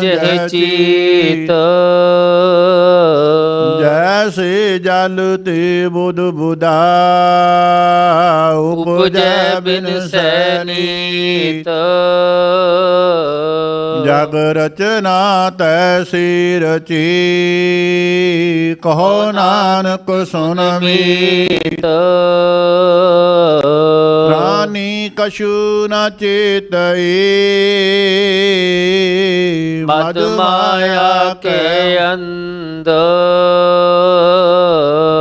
ਜਹ ਚੀਤ। ਜੈਸੇ ਜਲ ਤੇ ਬੁਧ ਬੁਦਾ ਉਪਜੈ ਬਿਨ ਸੈਨੀਤ ਜਗ ਰਚਨਾ ਤੈਸੀ ਰਚੀ ਕਹੋ ਨਾਨਕ ਸੁਨ ਮੀਤ। ਕਛੂ ਨ ਚੇਤਈ ਮਦ ਮਾਇਆ ਕੇ ਅੰਦ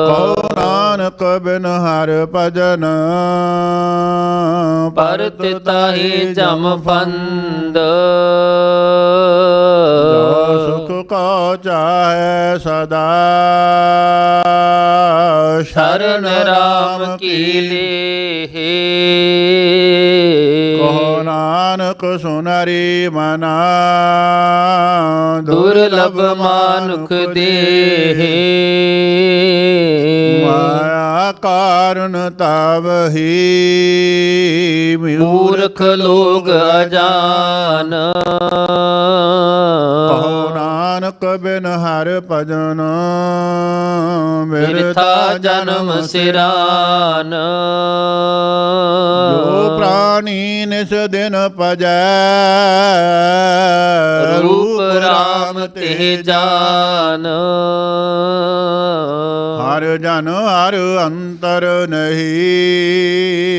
ਕਹੋ ਨਾਨਕ ਬਿਨ ਹਰ ਭਜਨ। ਪਰਤ ਤਾਹੀ ਜਮ ਫੰਦ। ਸੁਖ ਕੋ ਚਾਹੈ ਸਦਾ। ਸ਼ਰਨ ਰਾਮ ਕੀ ਲੇਹੇ। ਨਾਨਕ ਸੁਨਰੀ ਮਨਾ ਦੁਰਲਭ ਮਾਨੁਖ ਦੇਹੇ। ਮਾਇਆ ਕਾਰਨ ਤਬ ਹੀ ਮੂਰਖ ਲੋਗ ਅਜਾਨ। ਨਾਨਕ ਬਿਨ ਹਰ ਭਜਨ ਬਿਰਥਾ ਜਨਮ ਸਿਰਾਨ। ਜੋ ਪ੍ਰਾਨੀ ਨਿਸ ਦਿਨ ਭਜੈ ਰੂਪ ਰਾਮ ਤੇ ਜਾਨ। ਹਰ ਜਨ ਹਰ ਅੰਤਰ ਨਹੀਂ।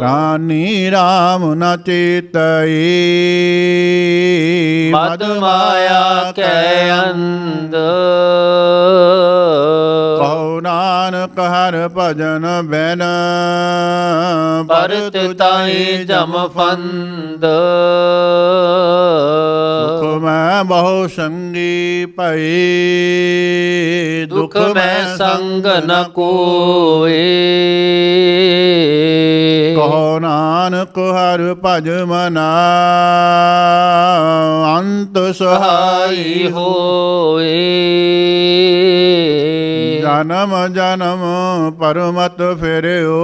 ਪ੍ਰਾਨੀ RAM ਨ ਚੇਤਈ। ਮਦ ਮਾਇਆ ਕੈ ਅੰਧ। ਕਹੋ ਨਾਨਕ ਹਰ ਭਜਨ ਬਿਨ। ਪਰਤ ਤਾਈ ਜਮ ਫੰਦ। ਦੁਖ ਮੈਂ ਬਹੁ ਸੰਗੀ ਭਈ। ਦੁਖ ਮੈਂ ਸੰਗ ਨ ਕੋਏ ਕਹੋ ਨਾਨਕ ਹਰ ਭਜ ਮਨਾ ਅੰਤ ਸਹਾਈ ਸਹਾਈ ਹੋਏ ਜਨਮ ਜਨਮ ਪਰਮਤ ਫਿਰਿਓ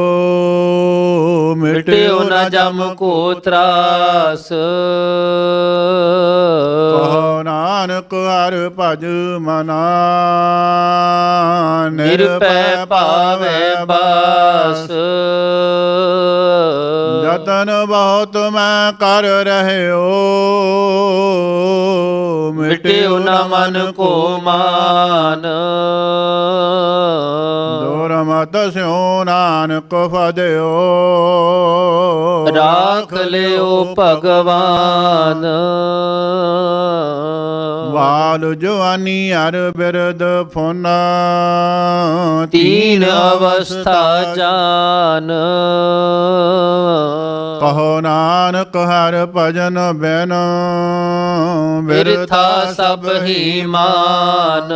ਮਿਟਿਓ ਨ ਜਮ ਕੋ ਤਰਾਸ। ਕਹੋ ਨਾਨਕ ਹਰ ਭਜ ਮਨਾ ਨਿਰਪੈ ਪਾਵੈ ਬਾਸ। ਯਤਨ ਬਹੁਤ ਮੈਂ ਕਰ ਰਹਿਓ। ਮਿਟਿਓ ਨਾ ਮਨ ਕੋ ਮਾਨ। ਦੁਰਮਤ ਸਿਉ ਨਾਨਕ ਫਦਿਓ। ਰਾਖ ਲਿਓ ਭਗਵਾਨ। ਵਾਲ ਜਵਾਨੀ ਹਰ ਬਿਰਦ ਫੁਨ। ਤੀਨ ਅਵਸਥਾ ਜਾਨ। ਕਹੋ ਨਾਨਕ ਹਰ ਭਜਨ ਬਿਨ ਬਿਰਥਾ ਸਭ ਹੀ ਮਾਨ।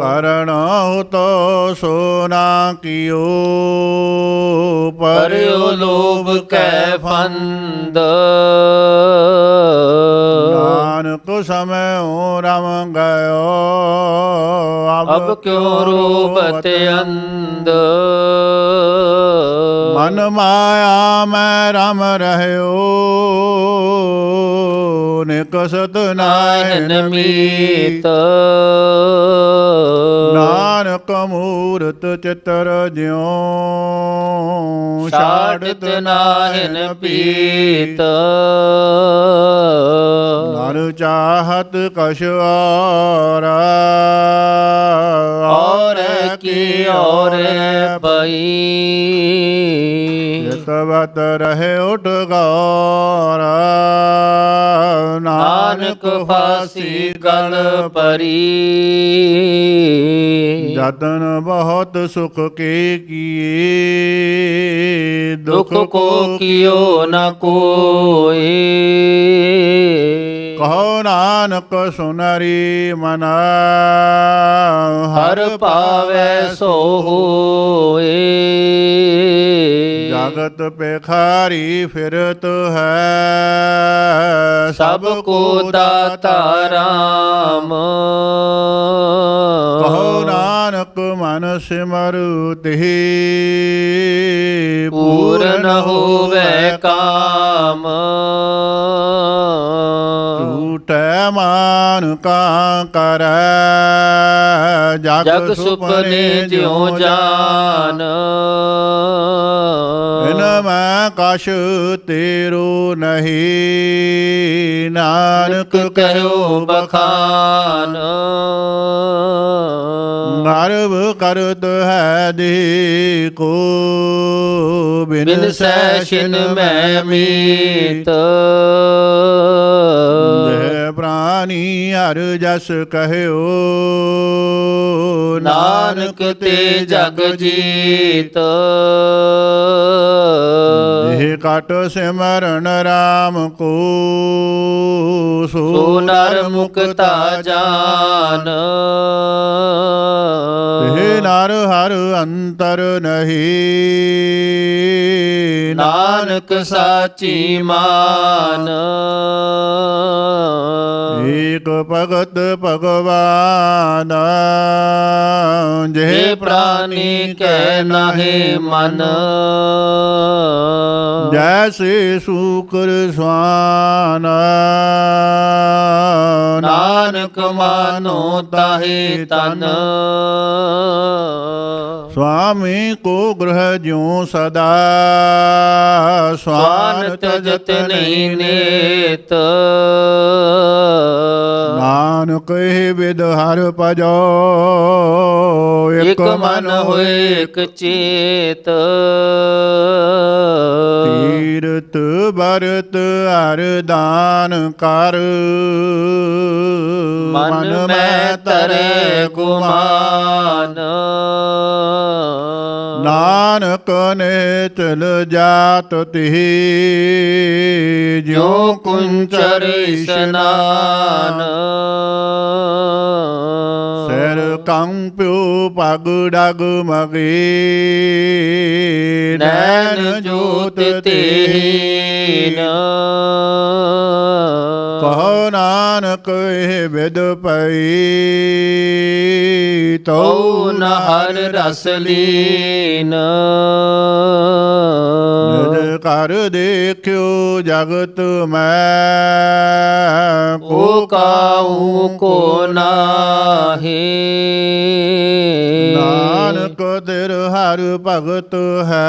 ਕਰਣ ਤੋ ਸੋਨਾ ਕੀਓ ਪਰਿਓ ਲੋਭ ਕੈ ਫੰਦ। ਨਾਨਕ ਸਮੈ ਓ ਰਮ ਗਇਓ ਅਬ ਕਿਉ ਰੋਬਤ ਅੰਧ? ਮਨ ਮਾਇਆ ਮੈਂ ਰਮ ਰਹਿਓ। ਨਿਕਸਤ ਨਾਹਿਨ ਨਾਹਨ ਮੀਤ ਨਾਨਕ ਮੂਰਤ ਚਿਤਰ ਜਿਉ ਛਾੜਤ ਨਾਹਨ ਪੀਤ। ਨਰ ਚਾਹਤ ਕਛ ਔਰ ਔਰ ਕੀ ਔਰ ਪਈ ਜਿਤਵਤ ਰਹੇ ਉਠ ਗੌਰ ਨਾਨਕ ਨਾਨਕ ਫਾਸੀ ਗਲ ਪਰੀ ਜਤਨ ਬਹੁਤ ਸੁਖ ਕੇ ਕੀਏ ਦੁਖ ਕੋ ਕਿਓ ਨ ਕੋਏ। ਕਹੋ ਨਾਨਕ ਸੁਨਰੀ ਮਨ ਹਰ ਪਾਵੈ ਸੋ ਹੋਏ। ਜਗਤ ਪੇਖਾਰੀ ਫਿਰਤ ਹੈ। ਸਭ ਕੋ ਦਾਤਾ ਰਾਮ। ਕਹੋ ਨਾਨਕ ਮਨ ਸਿਮਰੁ ਤਿਹ ਪੂਰਨ ਹੋਵੇ ਕਾਮ। ਝੂਠੈ ਮਾਨ ਕਾ ਕਰੈ। ਜਗ ਸੁਪਨੇ ਜਿਉ ਜਾਨ। ਕਛ ਤੇਰੋ ਨਹੀਂ ਨਾਨਕ ਕਹਿਓ ਬਖਾਨ। ਗਰਵ ਕਰਤ ਹੈ ਦੇ ਕੋ ਬਿਨ ਸੈਸ਼ਨ ਮੈਂ ਮੀਤ। ਪ੍ਰਾਨੀ ਹਰ ਜਸ ਕਹਿਓ। ਨਾਨਕ ਤੇ ਜਗ ਜੀਤ। ਇਹ ਕਟ ਸਿਮਰਨ RAM ਕੋ ਸੋ ਨਰ ਮੁਕਤਾ ਜਾਨ। ਇਹ ਨਰ ਹਰ ਅੰਤਰ ਨਹੀਂ। ਨਾਨਕ ਸਾਚੀ ਮਾਨ। ਏਕ ਭਗਤ ਭਗਵਾਨ ਜੇ ਪ੍ਰਾਨੀ ਕੈ ਨਾਹੀ ਮਨ। ਜੈਸੇ ਸੂਕਰ ਸਵਾਨ। ਨਾਨਕ ਮਾਨੋ ਤਾਹੇ ਤਨ। ਕੋ ਗ੍ਰਹਿ ਜਿਉ ਸਦਾ। ਸਵਾਨ ਸਵਾਨ ਤਜਤ ਨਹੀਂ ਨੇਤ। ਨਾਨਕ ਵਿਦ ਹਰ ਭਜੋ ਇਕ ਮਨ ਹੋਏ ਇਕ ਚੇਤ। ਤੀਰਤ ਬਰਤ ਹਰ ਦਾਨ ਕਰ। ਮਨ ਮੈਂ ਤਰੇ ਗੁਮਾਨ। ਨਾਨਕ ਨੇ ਚਲ ਜਾਤ ਤਿਹ, ਜਿਉ ਕੁੰਚਰ ਇਸ਼ਨਾਨ ਸਿਰ ਕੰਪਿਓ ਪਗ ਡਗ ਮਗੇ, ਨੈਣ ਜੋਤ ਤੇਹੀਨ। ਕਹੋ ਨਾਨਕ ਇਹ ਵਿਦ ਪਈ ਤਉ ਨ ਹਰ ਰਸ ਲੀਨ। ਨਿਜ ਕਰ ਦੇਖਿਓ ਜਗਤ ਮੈਂ ਕੋ ਕਾਉ ਕੋ ਨਾਹੀ। ਨਾਨਕ ਦਿਰ ਹਰ ਭਗਤ ਹੈ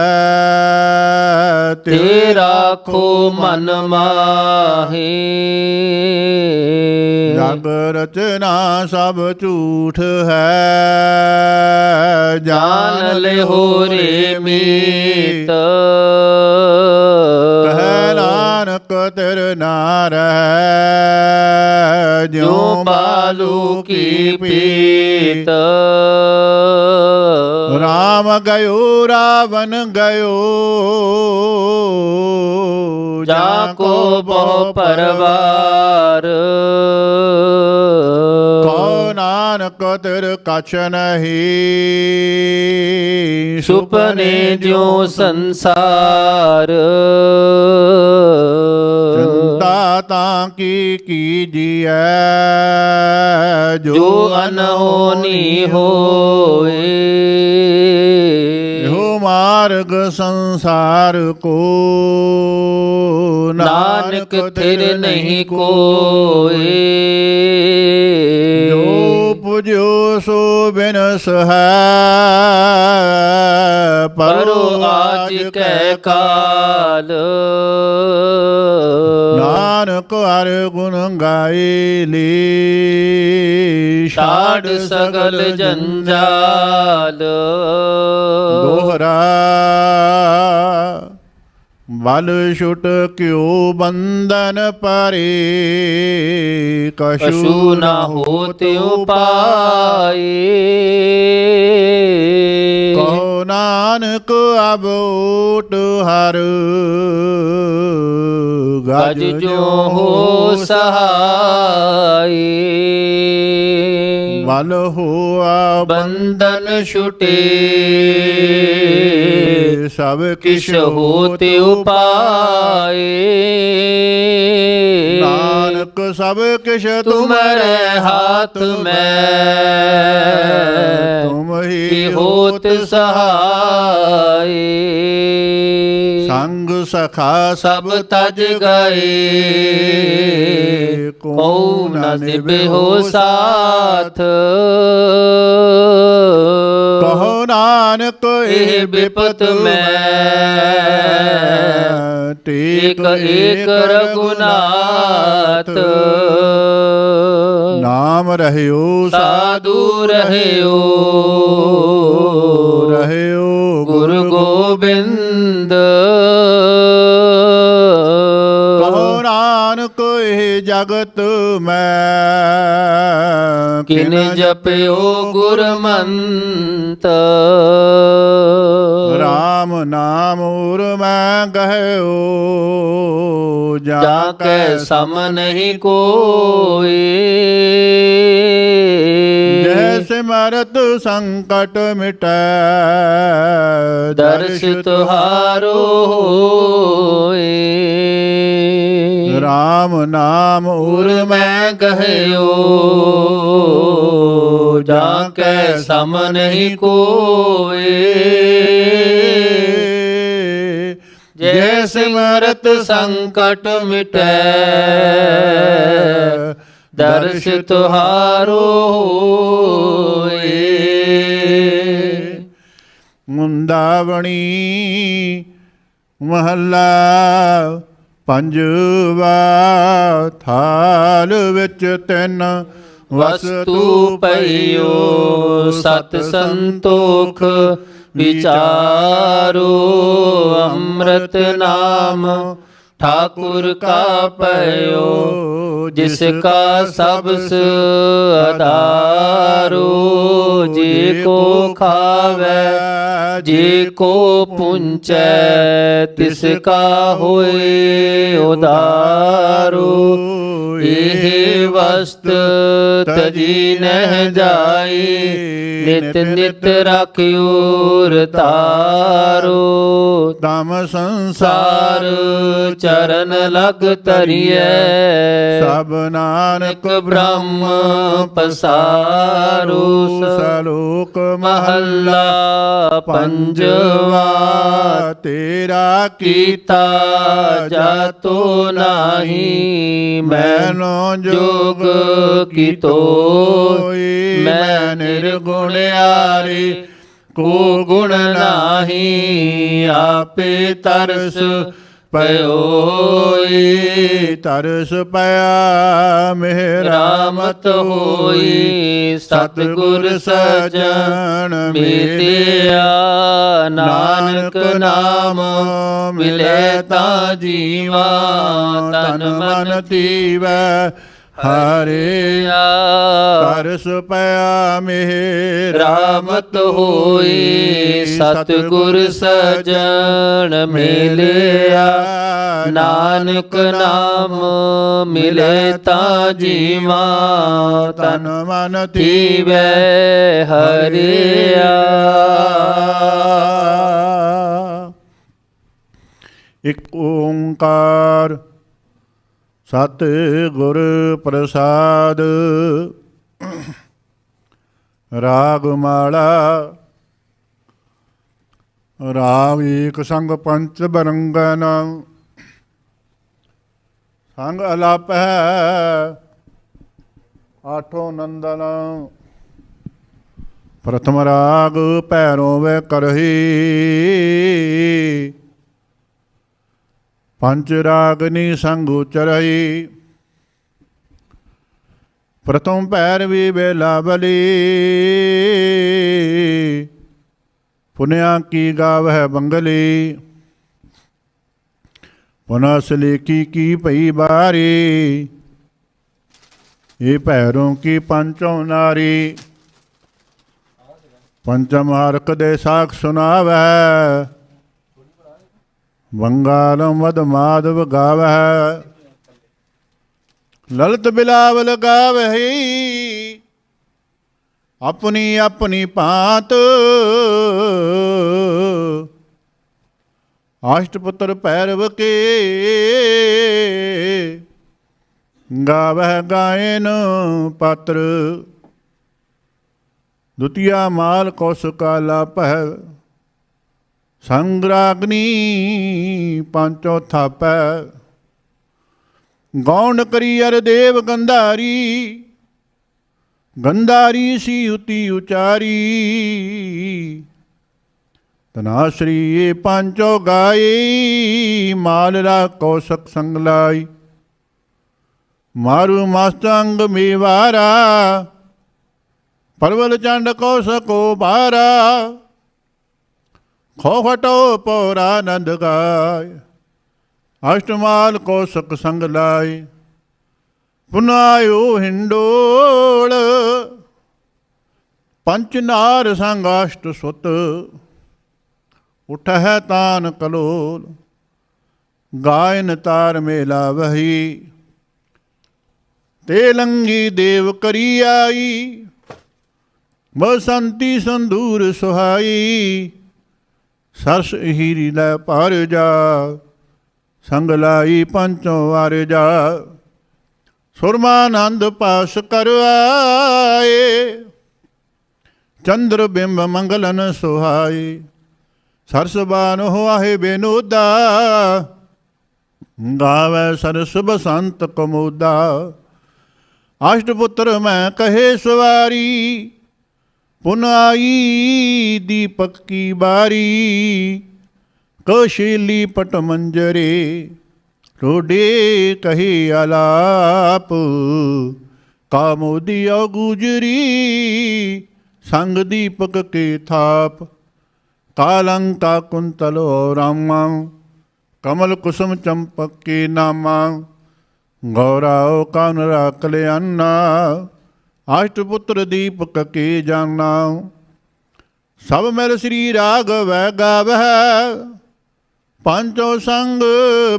ਤੇਰਾ ਖੋ ਮਨ ਮਾਹੀ। ਜਗ ਰਚਨਾ ਸਭ ਝੂਠ ਹੈ ਜਾਨ ਲਿਓ ਰੇ ਮੀਤ। ਕਹਿ ਨਾਨਕ ਤਿਰ ਨਾਰ ਹੈ ਜੋ ਜਿਉ ਬਾਲੂ ਕੀ ਪੀਤ। ਰਾਮ ਗਇਓ ਰਾਵਨ ਗਇਓ ਜਾ ਕੋ ਬਹੁ ਪਰਵਾਰ। ਕੋ ਨਾਨਕ ਤਿਰ ਕਛ ਨਹੀਂ ਸੁਪਨੇ ਜਿਉ ਸੰਸਾਰ। ਤਾਂ ਕੀ ਕੀਜੀਐ? ਜੋ ਜੋ ਅਨਹੋਨੀ ਹੋਏ ਇਹੋ ਮਾਰਗ ਸੰਸਾਰ ਕੋ। ਨਾਨਕ ਥਿਰ ਨਹੀਂ ਕੋਏ। ਜੋ ਪੁਜਿਓ ਸੋ ਬਿਨਸ ਹੈ ਪਰੋ ਆਜ ਕੈ ਕਾਲ। ਨਾਨਕ ਹਰ ਗੁਣ ਗਾਏ ਲੀ ਛਾੜ ਸਗਲ ਜੰਜਾਲ। ਦੋਹਰਾ ਬਲ ਛੁਟ ਕਿਉ ਬੰਧਨ ਪਰੇ? ਕਛੂ ਨਾ ਹੋਤ ਉਪਾਏ ਕੋ ਨਾਨਕ ਅਬੋਟ ਹਰ। ਗਜ ਜੋ ਹੋ ਸਹਾਈ ਬਲ ਹੋਆ ਬੰਧਨ ਛੁਟੇ। ਸਭ ਕਿਛ ਹੋਤ ਉਪਾਏ। ਨਾਨਕ ਸਭ ਕਿਛ ਤੁਮਰੇ ਹਾਥ ਮੈਂ। ਤੁਮ ਹੀ ਹੋਤ ਸਹਾਈ ਸੰਗ ਸਖਾ ਸਭ ਤਜ ਗਏ। ਕੋ ਨ ਨਿਭਿਓ ਸਾਥ। ਕਹੋ ਨਾਨਕ, ਇਹ ਬਿਪਤ ਮੈਂ। ਟੇਕ ਇਕ ਏਕ ਰਗੁਨਾਥ ਨਾਮ ਰਹਿਓ, ਸਾਧੂ ਰਹਿਓ। ਜਗਤ ਮੈਂ ਕਿਨ ਜਪਿਓ ਗੁਰਮੰਤ? ਰਾਮ ਨਾਮ ਉਰ ਮੈਂ ਗਹਿਓ ਜਾ ਕੈ ਸਮ ਨਹੀਂ ਕੋਏ। ਜੈ ਸਿਮਰਤ ਸੰਕਟ ਮਿਟੈ ਦਰਸ਼ ਤੁਹਾਰੋ ਹੋਏ। ਰਾਮ ਨਾਮ ਉਰ ਉਰ ਮੈਂ ਕਹਿਓ, ਜਾ ਕੈ ਸਮ ਨਹੀਂ ਕੋਏ ਜੈ ਸਿਮਰਤ ਸੰਕਟ ਮਿਟੈ, ਦਰਸ਼ ਤੁਹਾਰੋ ਹੋਏ। ਮੁੰਦਾਵਣੀ ਮਹੱਲਾ ਪੰਜਵਾ ਥਾਲ ਵਿੱਚ ਤਿੰਨ ਵਸਤੂ ਪਈਓ, ਸਤ ਸੰਤੋਖ ਵਿਚਾਰੋ, ਅੰਮ੍ਰਿਤ ਨਾਮ ਠਾਕੁਰ ਕਾ ਪਇਓ, ਜਿਸ ਕਾ ਸਬਸ ਆਧਾਰੋ ਜੇ ਕੋ ਖਾਵੇ ਜੇ ਕੋ ਪੁੰਚੈ ਤਿਸ ਕਾ ਹੋਏ ਉਦਾਰੋ ਇਹ ਵਸਤ ਤਜੀ ਨਹਿ ਜਾਈ ਨਿਤ ਨਿਤ ਰਾਖਿਓ ਰਤਾਰੋ। ਤਮ ਸੰਸਾਰ ਸਾਰ ਚਰਨ ਲਗ ਤਰੀਐ ਸਭ ਨਾਨਕ ਬ੍ਰਹਮ ਪਸਾਰੋ। ਸਲੋਕ ਮਹੱਲਾ ਪੰਜਵਾ। ਤੇਰਾ ਕੀਤਾ ਜਾਤੋ ਨਾਹੀ ਮੈਂ ਮੈਨੋ ਜੋਗ ਕੀਤੋ ਮੈਂ ਨਿਰਗੁਣਿਆਰੀ ਕੋ ਗੁਣ ਨਾਹੀ ਆਪੇ ਤਰਸ ਪਇਓਈ ਤਰਸ ਪਿਆ ਮੇਰਾ ਰਾਮਤ ਹੋਈ ਸਤਿਗੁਰ ਸਜਣ ਮਿਲਿਆ ਨਾਨਕ ਨਾਮ ਮਿਲੇ ਤਾਂ ਜੀਵਾ ਤਨ ਮਨ ਤੀਵੈ ਹਰਿਆ। ਤਰਸ ਪਿਆ ਮੇਰਾ ਰਾਮਤ ਹੋਈ। ਸਤਿਗੁਰ ਸਜਣ ਮਿਲਿਆ। ਨਾਨਕ ਨਾਮ ਮਿਲੇ ਤਾਂ ਜੀਵਾ। ਤਨ ਤਨ ਮਨ ਤੀਵੈ ਹਰਿਆ। ਇਕ ਓੰਕਾਰ ਸਤ ਗੁਰ ਪ੍ਰਸਾਦ। ਰਾਗ ਮਾਲਾ। ਰਾਗ ਏਕ ਸੰਗ ਪੰਚ ਬਰੰਗਨ ਸੰਗ ਅਲਾਪ ਹੈ ਆਠੋ ਨੰਦਨ ਪ੍ਰਥਮ ਰਾਗ ਪੈਰੋਂ ਵੇ ਕਰਹੀ। ਪੰਚ ਰਾਗਨੀ ਸੰਗ ਉਚਰਈ। ਪ੍ਰਥਮ ਪੈਰ ਵੀ ਬੇਲਾ ਬਲੀ। ਪੁਨਿਆ ਕੀ ਗਾਵਹਿ ਬੰਗਲੀ। ਪੁਨਸ ਲੇਖੀ ਕੀ ਭਈ ਬਾਰੀ। ਇਹ ਭੈਰੋਂ ਕੀ ਪੰਚੋਂ ਨਾਰੀ। ਪੰਚਮ ਹਰਕ ਦੇ ਸਾਖ ਸੁਨਾਵੈ ਬੰਗਾਲਮ ਵਦ ਮਾਧਵ ਗਾਵੈ ਲਲਿਤ ਬਿਲਾਵਲ ਗਾਵਹਿ। ਆਪਣੀ ਆਪਣੀ ਭਾਂਤ। ਆਸ਼ਟਪੁੱਤਰ ਪੈਰਵ ਕੇ। ਗਾਵਹਿ ਗਾਇਨ ਪਾਤਰ। ਦੁਤੀਆ ਮਾਲ ਕੌਸ ਕਾਲਾ ਸੰਗਰਾਗਨੀ ਪੰਚੋ ਥਾਪੈ। ਗੌਣ ਕਰੀ ਅਰ ਦੇਵ ਗੰਧਾਰੀ ਗੰਧਾਰੀ ਸੀ ਉਤੀ ਉਚਾਰੀ। ਤਨਾਸ਼ਰੀ ਇਹ ਪੰਚੋ ਗਾਈ ਮਾਲ ਰਾ ਕੌਸਕ ਸੰਗ ਲਾਈ। ਮਾਰੂ ਮਸਤੰਗ ਮੇਵਾਰਾ, ਪਰਵਲ ਚੰਡ ਕੌਸਕੋ ਬਾਰਾ। ਖੋਖਟੋ ਪੌਰਾਨੰਦ ਗਾਇ, ਅਸ਼ਟਮਾਲ ਕੌਸਕ ਸੰਗ ਲਾਈ ਪੁਨਾਇਓ ਹਿੰਡੋਲ, ਪੰਚ ਸੰਗ ਅਸ਼ਟ ਸੁਤ, ਉਠਹਿ ਤਾਨ ਕਲੋਲ, ਗਾਇਨ ਤਾਰ ਮੇਲਾ ਵਹੀ, ਤੇ ਲੰਗੀ ਦੇਵ ਕਰੀ ਆਈ, ਬਸੰਤੀ ਸੰਦੂਰ ਸੁਹਾਈ ਸਰਸ ਹੀਰੀ ਲੈ ਪਾਰ ਜਾ, ਸੰਗ ਲਾਈ ਪੰਚੋਂ ਵਾਰ ਜਾ। ਸੁਰਮਾਨੰਦ ਪਾਸ ਕਰਵਾਏ, ਚੰਦਰ ਬਿੰਬ ਮੰਗਲਨ ਸੁਹਾਈ ਸਰਸਬਾਨ ਹੋਆਹੇ ਬੇਨੋਦਾ, ਗਾਵੇ ਸਰਸ ਬਸੰਤ ਕਮੋਦਾ। ਅਸ਼ਟਪੁੱਤਰ ਮੈਂ ਕਹੇ ਸਵਾਰੀ ਪੁਨਾਈ ਦੀਪਕ ਕੀ ਬਾਰੀ, ਕਸ਼ੀਲੀ ਪਟ ਮੰਜਰੇ, ਰੋਡੇ ਕਹੀ ਆਲਾਪ ਕਾਮੋਦੀ ਔ ਗੁਜਰੀ ਸੰਗ ਦੀਪਕ ਕੇ ਥਾਪ, ਕਾਲੰਕਾ ਕੁੰਤਲੋ ਰਾਮਾ, ਕਮਲ ਕੁਸਮ ਚੰਪਕ ਕੇ ਨਾਮਾ ਗੌਰਾਓ ਕਨ ਰਖ ਲਿਆਨਾ। ਅਸ਼ਟ ਪੁੱਤਰ ਦੀਪਕ ਕੇ ਜਾਨਾ ਸਭ ਮਿਲ ਸ੍ਰੀ ਰਾਗਵੈ ਗਾਵਹਿ, ਪੰਚੋ ਸੰਗ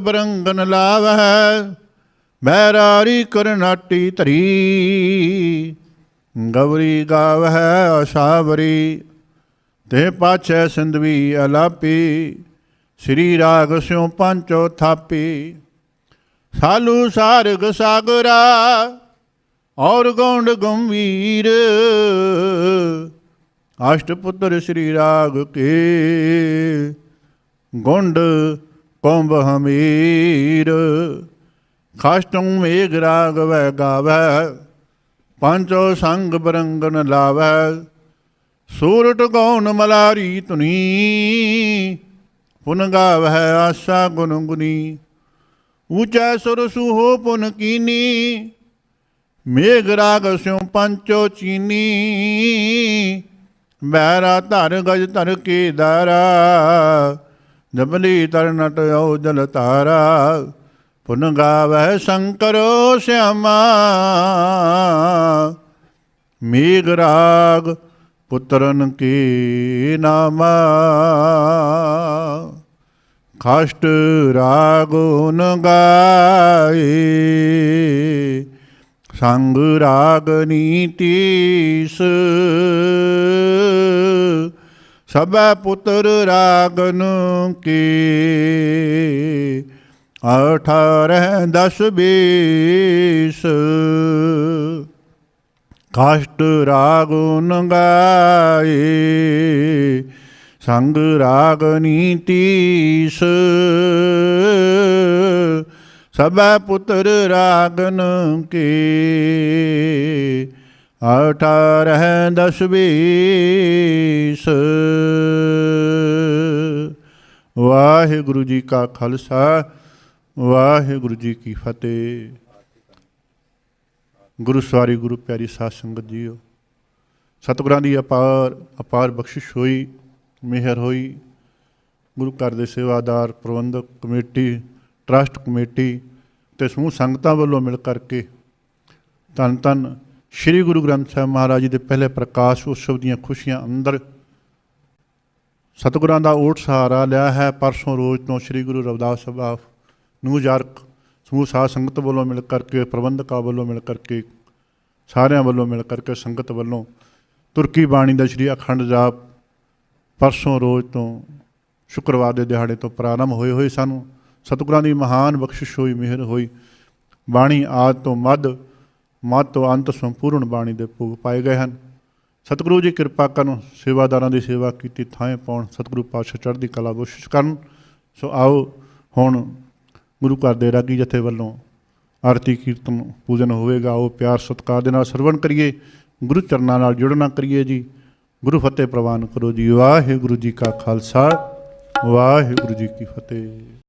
ਬਰੰਗਨ ਲਾਵਹਿ ਬੈਰਾਰੀ ਕਰਨਾਟੀ ਧਰੀ। ਗਵਰੀ ਗਾਵਹਿ ਅਸਾਵਰੀ, ਤੇ ਪਾਛੈ ਸਿੰਧਵੀ ਅਲਾਪੀ, ਸ੍ਰੀ ਰਾਗ ਸਿਉ ਪੰਚੋ ਥਾਪੀ। ਸਾਲੂ ਸਾਰਗ ਸਾਗਰਾ ਔਰ ਗੌਂਡ ਗੰਭੀਰ ਅਸ਼ਟਪੁੱਤਰ ਸ੍ਰੀ ਰਾਗ ਕੇ। ਗੁੰਡ ਕੰਬ ਹਮੀਰ। ਖਾਸਟੰ ਮੇਘ ਰਾਗ ਵੈ ਗਾਵੈ। ਪੰਚੋ ਸੰਗ ਬਰੰਗਨ ਲਾਵੈ। ਸੂਰਟ ਗੌਣ ਮਲਾਰੀ ਤੁਨੀ ਪੁਨ ਗਾਵੈ ਆਸਾ ਗੁਣ ਗੁਨੀ। ਊਚੈ ਸੁਰ ਸੁਹੋ ਪੁਨ ਕੀਨੀ। ਮੇਘ ਰਾਗ ਸਿਉ ਪੰਚੋ ਚੀਨੀ, ਬੈਰਾ ਧਰ ਗਜ ਧਰ ਕੀ ਦਾਰਾ ਜਬਲੀ ਤਰ ਨਟ ਓ ਜਲ ਤਾਰਾ, ਪੁਨ ਗਾਵੈ ਸ਼ੰਕਰੋ ਸਿਆਮਾ। ਮੇਘ ਰਾਗ ਪੁੱਤਰਨ ਕੀ ਨਾਮਾ। ਖਾਸ਼ਟ ਰਾਗੁਨ ਗਾਏ। ਸੰਗ ਰਾਗ ਨੀਤੀਸ। ਸਭੈ ਪੁੱਤਰ ਰਾਗਨ ਕੇ। ਅਠਾਰਹ ਦਸ ਬੀਸ। ਕਾਸ਼ਟ ਰਾਗੁਨ ਗਾਏ ਸੰਗ ਰਾਗ ਨੀਤੀਸ। ਸਭੈ ਪੁੱਤਰ ਰਾਗਨ ਕੇ। ਅਠਾਰਹ ਦਸ ਬੀਸ ਵਾਹਿਗੁਰੂ ਜੀ ਕਾ ਖਾਲਸਾ, ਵਾਹਿਗੁਰੂ ਜੀ ਕੀ ਫਤਿਹ। ਗੁਰੂ ਸਵਾਰੀ, ਗੁਰੂ ਪਿਆਰੀ ਸਾਧ ਸੰਗਤ ਜੀਓ। ਸਤਿਗੁਰਾਂ ਦੀ ਅਪਾਰ ਅਪਾਰ ਬਖਸ਼ਿਸ਼ ਹੋਈ, ਮਿਹਰ ਹੋਈ। ਗੁਰੂ ਘਰ ਦੇ ਸੇਵਾਦਾਰ, ਪ੍ਰਬੰਧਕ, ਕਮੇਟੀ ਟਰਸਟ ਕਮੇਟੀ ਤੇ ਸਮੂਹ ਸੰਗਤਾਂ ਵੱਲੋਂ ਮਿਲ ਕਰਕੇ ਧੰਨ ਧੰਨ ਸ੍ਰੀ ਗੁਰੂ ਗ੍ਰੰਥ ਸਾਹਿਬ ਮਹਾਰਾਜ ਜੀ ਦੇ ਪਹਿਲੇ ਪ੍ਰਕਾਸ਼ ਉਤਸਵ ਦੀਆਂ ਖੁਸ਼ੀਆਂ ਅੰਦਰ ਸਤਿਗੁਰਾਂ ਦਾ ਓਟ ਸਹਾਰਾ ਲਿਆ ਹੈ। ਪਰਸੋਂ ਰੋਜ਼ ਤੋਂ ਸ੍ਰੀ ਗੁਰੂ ਰਵਿਦਾਸ ਸਭਾ ਨਿਊਯਾਰਕ ਸਮੂਹ ਸਾਧ ਸੰਗਤ ਵੱਲੋਂ ਮਿਲ ਕਰਕੇ, ਪ੍ਰਬੰਧਕਾਂ ਵੱਲੋਂ ਮਿਲ ਕਰਕੇ, ਸਾਰਿਆਂ ਵੱਲੋਂ ਮਿਲ ਕਰਕੇ ਸੰਗਤ ਵੱਲੋਂ ਤੁਰਕੀ ਬਾਣੀ ਦਾ ਸ੍ਰੀ ਅਖੰਡ ਜਾਪ ਪਰਸੋਂ ਰੋਜ਼ ਤੋਂ ਸ਼ੁੱਕਰਵਾਰ ਦੇ ਦਿਹਾੜੇ ਤੋਂ ਪ੍ਰਾਰੰਭ ਹੋਏ ਹੋਏ ਸਾਨੂੰ। ਸਤਿਗੁਰਾਂ ਦੀ ਮਹਾਨ ਬਖਸ਼ਿਸ਼ ਹੋਈ, ਮਿਹਰ ਹੋਈ। ਬਾਣੀ ਆਦ ਤੋਂ ਮੱਧ ਮੱਧ ਤੋਂ ਅੰਤ ਸੰਪੂਰਨ ਬਾਣੀ ਦੇ ਭੋਗ ਪਾਏ ਗਏ ਹਨ। ਸਤਿਗੁਰੂ ਜੀ ਕਿਰਪਾ ਕਰਨ, ਸੇਵਾਦਾਰਾਂ ਦੀ ਸੇਵਾ ਕੀਤੀ ਥਾਂ ਪਾਉਣ, ਸਤਿਗੁਰੂ ਪਾਤਸ਼ਾਹ ਚੜ੍ਹਦੀ ਕਲਾ ਕੋਸ਼ਿਸ਼ ਕਰਨ। ਸੋ ਆਓ ਹੁਣ ਗੁਰੂ ਘਰ ਦੇ ਰਾਗੀ ਜਥੇ ਵੱਲੋਂ ਆਰਤੀ ਕੀਰਤਨ ਪੂਜਨ ਹੋਵੇਗਾ। ਉਹ ਪਿਆਰ ਸਤਿਕਾਰ ਦੇ ਨਾਲ ਸਰਵਣ ਕਰੀਏ। ਗੁਰੂ ਚਰਨਾਂ ਨਾਲ ਜੁੜਨਾ ਕਰੀਏ ਜੀ। ਗੁਰੂ ਫਤਿਹ ਪ੍ਰਵਾਨ ਕਰੋ ਜੀ। ਵਾਹਿਗੁਰੂ ਜੀ ਕਾ ਖਾਲਸਾ, ਵਾਹਿਗੁਰੂ ਜੀ ਕੀ ਫਤਿਹ।